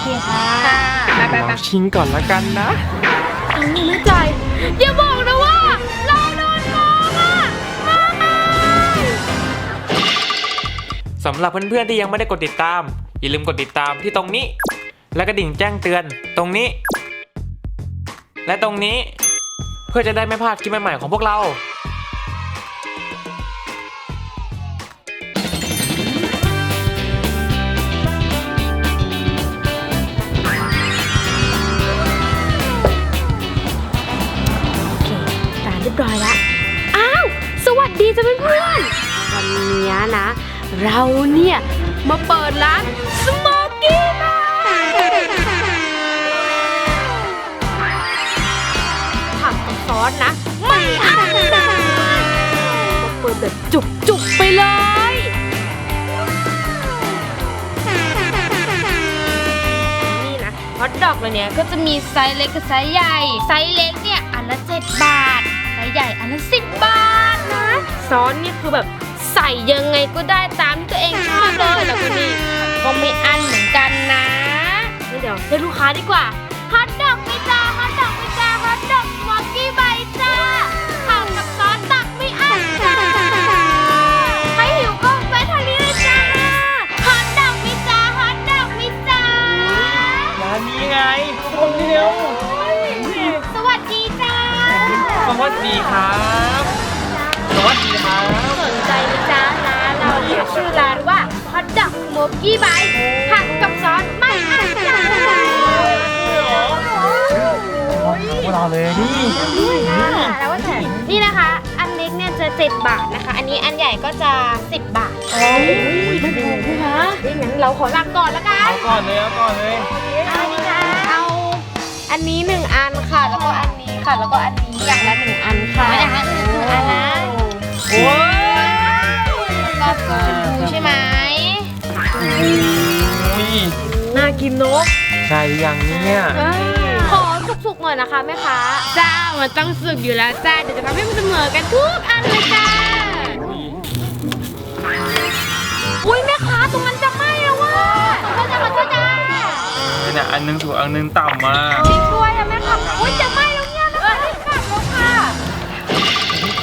เคค่ะไปไปไปเราชิงก่อนละกันนะเอาหนูไม่จ่ายอย่าบอกนะว่า เราโดนโกงอะสำหรับเพื่อนๆที่ยังไม่ได้กดติดตาม อย่าลืมกดติดตามที่ตรงนี้ และกระดิ่งแจ้งเตือนตรงนี้ และตรงนี้เพื่อจะได้ไม่พลาดคลิปใหม่ๆของพวกเรา นนี้นะ เราเนี่ย มาเปิดร้านสโมกี้มาผักกับซอสนะ ไม่อั้นเลยมาเปิดแบบจุกๆไปเลยนี่นะฮอทดอกเลยเนี่ยก็จะมีไซส์เล็กกับไซส์ใหญ่ ไซส์เล็กเนี่ยอันละ 7 บาท ไซส์ใหญ่อันละ 10 บาทนะ ซอสนี่คือแบบ ส่ยังไงก็ได้ตามที่ตัวเองชอบเลยแล้วก็นี่ก็ไม่อันเหมือนกันนะนี่เดี๋ยวเรียกลูกค้าดีกว่า ชื่อร้านว่าฮอตดอกโมกี้ไบผักกับซอสไม่อั้นจ้าพวกเราเลยนี่แล้วว่าแต่นี่นะคะ อันเล็กเนี่ยจะ 7 บาทนะคะ อันนี้อันใหญ่ก็จะ 10 บาทโอ้ยไม่ถูกนะงั้นเราขอสั่งก่อนละกันเอาก่อนเลยเอาก่อนเลยเอานี่นะเอาอันนี้หนึ่งอันค่ะแล้วก็อันนี้ค่ะแล้วก็อันนี้อย่างละหนึ่งอันค่ะอย่างละหนึ่งอันนะโอ้ ยก็สีชมพูใช่ไหมอุ้ยน่ากินเนอะใช่อย่างเนี่ยขอสุกๆหน่อยนะคะแม่ค้าจ้ามันต้องสุกอยู่แล้วจ้าเดี๋ยวจะทำให้มันเสมอกันทุกอันเลยจ้าอุ้ยแม่ค้าตรงนั้นจะไหม้แล้วว่ะขอโทษจ้าขอโทษจ้านี่นะอันหนึงถูกอันหนึงต่ำมาจริงด้วยอะแม่ค้าอุ้ยจะไหม้แล้วเนี่ยแม่ค้ารีบกลับแล้วค่ะ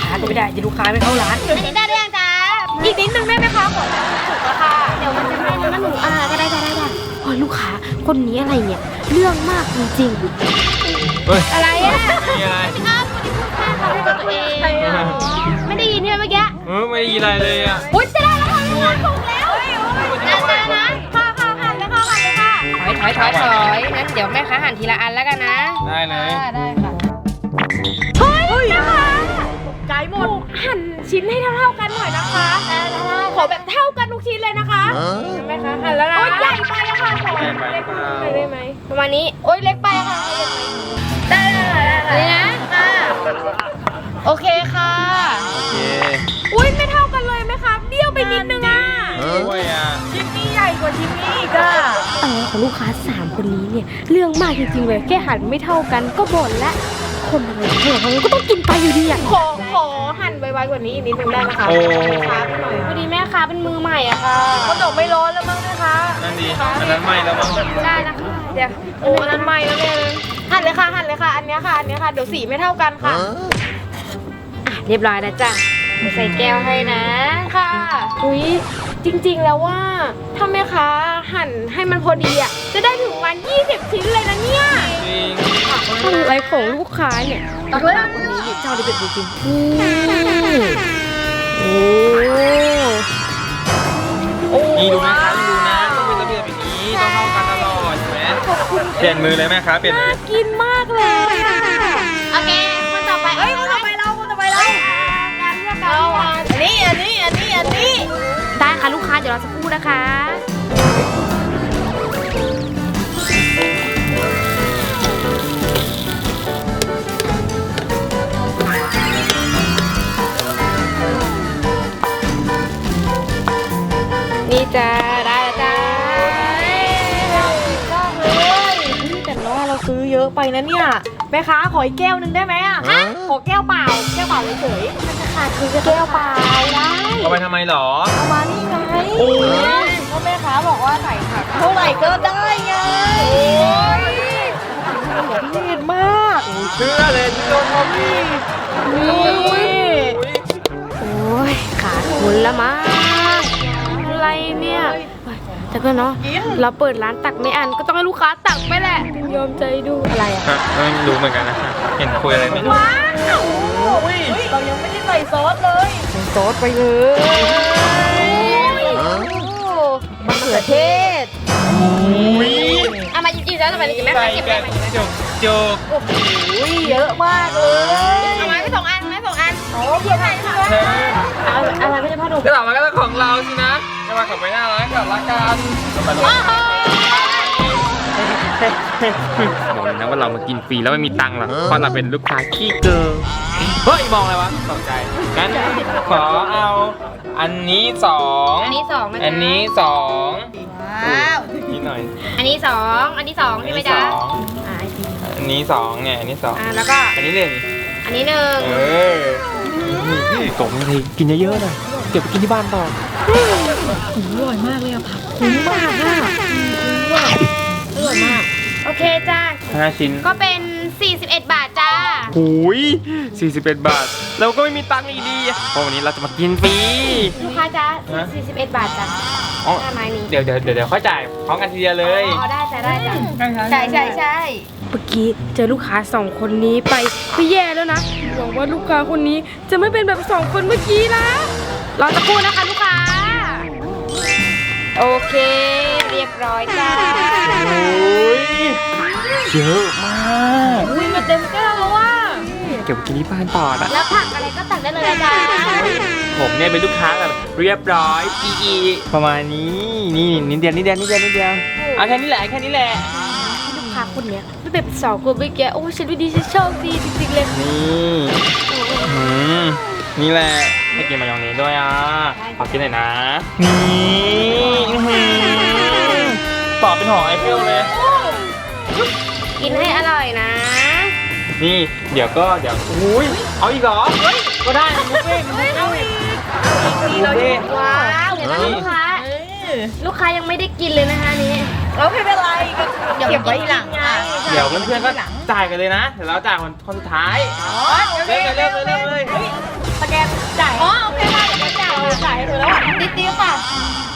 ค้าก็ไม่ได้จะลูกค้าไม่เข้าร้านเดี๋ยวได้หรื อยังจ้าอีกนิดนึงได้ไหมคะขอสุกๆแล้วค่ะ เดี๋ยวมันจะไหม้แล้วนะหนูอ่าก็ได้ได้ได้ได้โอ้ยลูกค้าคนนี้อะไรเนี่ย เรื่องมากจริงเฮ้ย ๆ อะไรอะมีอะไรครับวันนี้พูดแค่คำให้กับตัวเองไม่ได้ยินใช่ไหมเมื่อกี้เออไม่มีอะไรเลยอะอุ้ยจะได้แล้วค่ะลูกค้าถูกแล้วนะนะนะค่ะค่ะค่ะเลยค่ะค่ะเลยค่ะ ถอยถอยถอยถอยงั้นเดี๋ยวแม่ค้าหั่นทีละอันแล้วกันนะ ได้เลยได้ค่ะ หั่นชิ้นให้เท่าๆกันหน่อยนะคะขอแบบเท่ากันทุกชิ้นเลยนะคะแม่คะหั่นแล้วนะโอ๊ยใหญ่ไปอะค่ะขอใหญ่ไปเล็กเปล่าหน่อยได้ไหมประมาณนี้โอ๊ยเล็กไปอะค่ะได้ได้ได้นี่นะค่ะโอเคค่ะโอเคอุ้ยไม่เท่ากันเลยไหมคะเบี้ยวไปนิดนึงอะด้วยอะชิ้นนี้ใหญ่กว่าชิ้นนี้อีกอะเออของลูกค้าสามคนนี้เนี่ยเรื่องมากจริงๆเลยแค่หั่นไม่เท่ากันก็บ่นและ คนอะไรเพื่อนเขาก็ต้องกินไปอยู่ดีอะขอขอหั่นไวๆกว่านี้อีกนิดนึงได้ไหมคะโอ้ ช้าไปหน่อยพอดีแม่ค้าเป็นมือใหม่อะค่ะขนมไม่ร้อนแล้วมั้งนะคะนั่นดีอันนั้นไม่แล้วมั้งได้นะคะเดี๋ยวโอ้อันนั้นใหม่แล้วเนี่ยหั่นเลยค่ะหั่นเลยค่ะ อันเนี้ยค่ะอันเนี้ยค่ะเดี๋ยวสีไม่เท่ากันค่ะ อะเรียบร้อยแล้วจ้ะเดี๋ยว ใส่แก้วให้นะค่ะอุ้ยจริงๆแล้วว่าถ้าแม่ค้าหั่นให้มันพอดีอะจะได้ถึงวัน 20 ชิ้นเลยนะเนี่ยจริงอะไรของลูกค้าเนี่ยตักเลยคนนี้เจ้าได้เป็นจริงๆโอ้นี่ดูแม่ค้าดูนะต้องเป็นระเบียบอย่างนี้ต้องเข้ากันตลอดใช่ไหมเปลี่ยนมือเลยแม่ค้าเปลี่ยนมือกินมากเลยโอเค นนี้อันนี้อันนี้อันนี้ได้ค่ะลูกค้าเดี๋ยวเราสักครู่นะคะนี่จ้าได้แล้วจ้าแต่ว่าเราซื้อเยอะไปนะเนี่ยแม่ค้าขออีกแก้วหนึงได้ไหมอะขอแก้วเปล่าแก้วเปล่าเฉย ค่ะคือแก้วเปล่าได้เอาไปทำไมหรอ เอามานี่ไงเพราะแม่ค้าบอกว่าใส่ผักเท่าไหร่ก็ได้ไงเห็นมากเชื่อเลยที่โดนทอมมี่นี่โอ้ยขาดทุนละมั้งอะไรเนี่ยแต่ก็เนาะเราเปิดร้านตักไม่อันก็ต้องให้ลูกค้าตักไปแหละยอมใจดูอะไรอะไม่รู้เหมือนกันนะ เห็นคุยอะไรไหม่รู้ว้าว เรายังไม่ได้ใส่ซอสเลยใส่ซอสไปเลยมะเขือเทศอุ้ยเอามาจริงๆแล้วทำไมถึงไม่ใส่เก็บกันจุกจุกโอ้โหเยอะมากเลยเอามาไม่สองอันไม่สองอันโอ้เพียงไงคะเธอเอาอะไรไม่ใช่ผ้าถุงก็ต่อมาก็ต้องของเราสินะจะมาขับไปหน้าร้านก่อนละกันบอกเลยนะว่าเรามากินฟรีแล้วไม่มีตังค์หรอกเพราะเราเป็นลูกค้าขี้เกิน เฮ้ยมองอะไรวะตกใจงั้นขอเอาอันนี้สองอันนี้สองนะจ๊ะ อันนี้สองว้าว นิดหน่อยอันนี้สองอันนี้สองอันใช่ไหมนี้สจ๊ะองอ่าอันนี้สองเนี่ยอันนี้สองอ่าแล้วก็อันนี้หนึ่งอันนี้หนึ่งเออตกทีกินเยอะๆหน่อยเก็บไปกินที่บ้านต่ออร่อยมากเลยอะผักคุ้มมากอะอร่อยมากโอเคจ้าห้าชิ้นก็เป็น 41 บาทจ้า หูย41 บาท เราก็ไม่มีตังค์อีกดีเพราะวันนี้เราจะมากินฟรี ลูกค้าจ้าฮะ 41 บาทจ้าอ๋อห้าไม้นี้เดี๋ยวเดี๋ยวเดี๋ยวเดี๋ยวค่อยจ่ายพร้อมกันทีเดียวเลยอ๋อได้จ้ะได้จ้ะใช่ใช่ใช่เมื่อกี้เจอลูกค้าสองคนนี้ไปก็แย่แล้วนะหวังว่าลูกค้าคนนี้จะไม่เป็นแบบสองคนเมื่อกี้นะรอสักครู่นะคะลูกค้า โอเค เรียบร้อยจ้าโอ้ยเยอะมาก อุ้ยมาเต็มแก้วแล้วว่ะ เก็บไปกินที่บ้านต่อนะแล้วผักอะไรก็ตักได้เลยนะจ้าผมเนี่ยเป็นลูกค้าแบบเรียบร้อยอีอีประมาณนี้นี่นิดเดียวนิดเดียวนิดเดียวนิดเดียวเอาแค่นี้แหละแค่นี้แหละลูกค้าคนเนี้ยไม่เป็นสองคนเมื่อกี้โอ้ฉันไม่ดีฉันโชคดีจริงๆเลยนี่อืมนี่แหละให้กินมายองเนสด้วยอะขอกินหน่อยนะนี่อื้อหือต่อเป็นหอไอเฟลเลย กินให้อร่อยนะ นี่เดี๋ยวก็เดี๋ยวอุ้ยเอาอีกเหรอก็ได้บุฟเฟ่ต์บุฟเฟ่ต์บุฟเฟ่ต์ว้าวเห็นไหมลูกค้า ลูกค้ายังไม่ได้กินเลยนะคะอันนี้แล้วไม่เป็นไรก็เก็บไว้ทีหลังไงเดี๋ยวเพื่อนๆก็จ่ายกันเลยนะเดี๋ยวเราจ่ายคนคนสุดท้ายอ๋อโอเคเริ่มเลยเริ่มเลยเริ่มเลยสแกนจ่ายอ๋อโอเคค่ะเดี๋ยวจ่ายจ่ายให้เธอแล้วอะติ๊ดๆค่ะ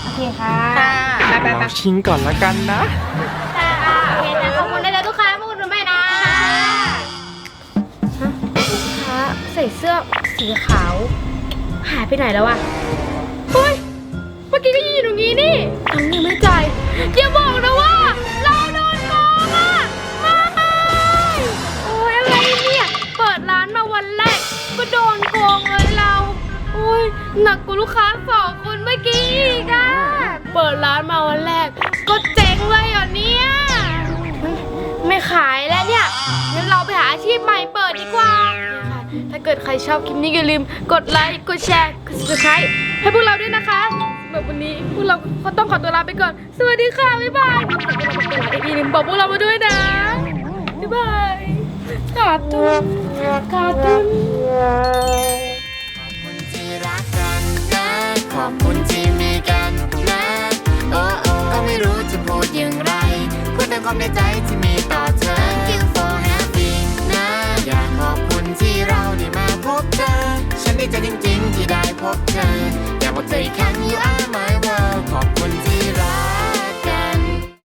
โอเคค่ะค่ะไปไปไปเราชิงก่อนละกันนะ สีขาว หายไปไหนแล้วอะเฮ้ย เมื่อกี้ก็ยืนอยู่ตรงนี้นี่ตังค์ยังไม่จ่ายอย่าบอกนะว่า เราโดนโกงอะไม่โอ้ยอะไรเนี่ย เปิดร้านมาวันแรก ก็โดนโกงเลยเราโอ้ยหนักกว่าลูกค้าสองคนเมื่อกี้อีกอะเปิดร้านมาวันแรก ก็เจ๊งเลยเหรอเนี่ย ไม่ขายแล้วเนี่ยงั้นเราไปหาอาชีพใหม่เปิดดีกว่า กิดใครชอบคลิปนี้อย่าลืมกดไลค์กดแชร์กด subscribe ให้พวกเราด้วยนะคะแบบวันนี้พวกเราก็ต้องขอตัวลาไปก่อน สวัสดีค่ะ บ๊ายบายอีกทีหนึงบอกพวกเรามาด้วยนะ บ๊ายบายการ์ตูนการ์ตูนขอบคุณที่รักกันนะขอบคุณที่มีกันนะ โอ้โอ้ก็ไม่รู้จะพูดอย่างไรพูดแต่ความในใจที่มี ดีใจจริงๆ ที่ได้พบเธออยากบอกเธออีกครั้ง you are my world ขอบคุณที่